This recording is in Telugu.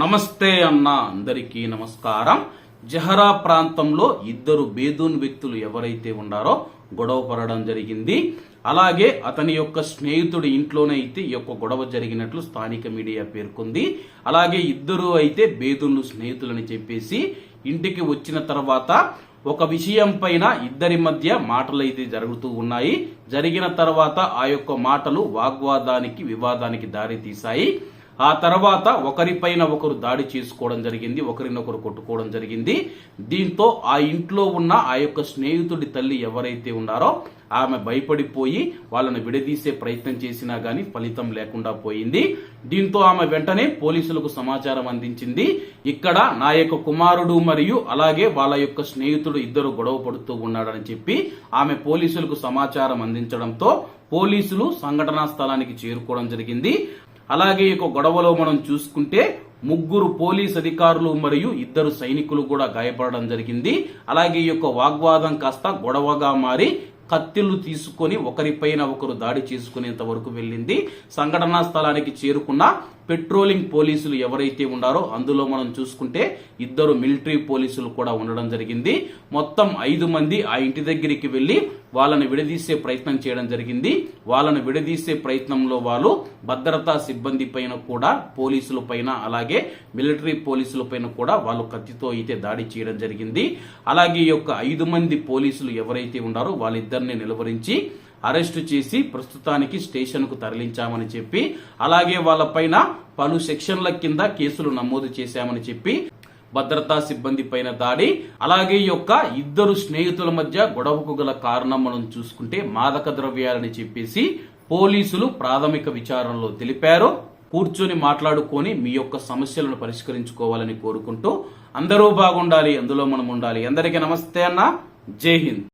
నమస్తే అన్న అందరికీ నమస్కారం. జహరా ప్రాంతంలో ఇద్దరు బేదూన్ వ్యక్తులు ఎవరైతే ఉన్నారో గొడవ పడడం జరిగింది. అలాగే అతని యొక్క స్నేహితుడి ఇంట్లోనే అయితే ఈ యొక్క గొడవ జరిగినట్లు స్థానిక మీడియా పేర్కొంది. అలాగే ఇద్దరు అయితే బేదూన్లు స్నేహితులని చెప్పేసి ఇంటికి వచ్చిన తర్వాత ఒక విషయం పైన ఇద్దరి మధ్య మాటలు అయితే జరుగుతూ ఉన్నాయి. జరిగిన తర్వాత ఆ యొక్క మాటలు వాగ్వాదానికి వివాదానికి దారి తీశాయి ఆ తర్వాత ఒకరిపైన ఒకరు దాడి చేసుకోవడం జరిగింది ఒకరినొకరు కొట్టుకోవడం జరిగింది. దీంతో ఆ ఇంట్లో ఉన్న ఆ యొక్క స్నేహితుడి తల్లి ఎవరైతే ఉన్నారో ఆమె భయపడిపోయి వాళ్ళని విడదీసే ప్రయత్నం చేసినా గానీ ఫలితం లేకుండా పోయింది. దీంతో ఆమె వెంటనే పోలీసులకు సమాచారం అందించింది. ఇక్కడ నా యొక్క కుమారుడు మరియు అలాగే వాళ్ళ యొక్క స్నేహితుడు ఇద్దరు గొడవ పడుతూ ఉన్నాడని చెప్పి ఆమె పోలీసులకు సమాచారం అందించడంతో పోలీసులు సంఘటనా స్థలానికి చేరుకోవడం జరిగింది. అలాగే ఈ యొక్క గొడవలో మనం చూసుకుంటే ముగ్గురు పోలీస్ అధికారులు మరియు ఇద్దరు సైనికులు కూడా గాయపడడం జరిగింది. అలాగే ఈ యొక్క వాగ్వాదం కాస్త గొడవగా మారి కత్తిళ్ళు తీసుకొని ఒకరిపైన ఒకరు దాడి చేసుకునేంత వరకు వెళ్ళింది. సంఘటనా స్థలానికి చేరుకున్న పెట్రోలింగ్ పోలీసులు ఎవరైతే ఉన్నారో అందులో మనం చూసుకుంటే ఇద్దరు మిలిటరీ పోలీసులు కూడా ఉండడం జరిగింది. మొత్తం ఐదు మంది ఆ ఇంటి దగ్గరికి వెళ్ళి వాళ్ళని విడదీసే ప్రయత్నం చేయడం జరిగింది. వాళ్ళని విడదీసే ప్రయత్నంలో వాళ్ళు భద్రతా సిబ్బంది పైన కూడా పోలీసుల పైన అలాగే మిలిటరీ పోలీసుల పైన కూడా వాళ్ళు కత్తితో అయితే దాడి చేయడం జరిగింది. అలాగే ఈ యొక్క ఐదు మంది పోలీసులు ఎవరైతే ఉన్నారో వాళ్ళిద్దరిని నిలువరించి అరెస్టు చేసి ప్రస్తుతానికి స్టేషన్కు తరలించామని చెప్పి అలాగే వాళ్ళపైన పలు సెక్షన్ల కింద కేసులు నమోదు చేశామని చెప్పి భద్రతా సిబ్బంది పైన దాడి అలాగే యొక్క ఇద్దరు స్నేహితుల మధ్య గొడవకు గల కారణం మనం చూసుకుంటే మాదక ద్రవ్యాలని చెప్పేసి పోలీసులు ప్రాథమిక విచారణలో తెలిపారు. కూర్చొని మాట్లాడుకొని మీ యొక్క సమస్యలను పరిష్కరించుకోవాలని కోరుకుంటూ అందరూ బాగుండాలి అందులో మనం ఉండాలి. అందరికీ నమస్తే అన్న. జై హింద్.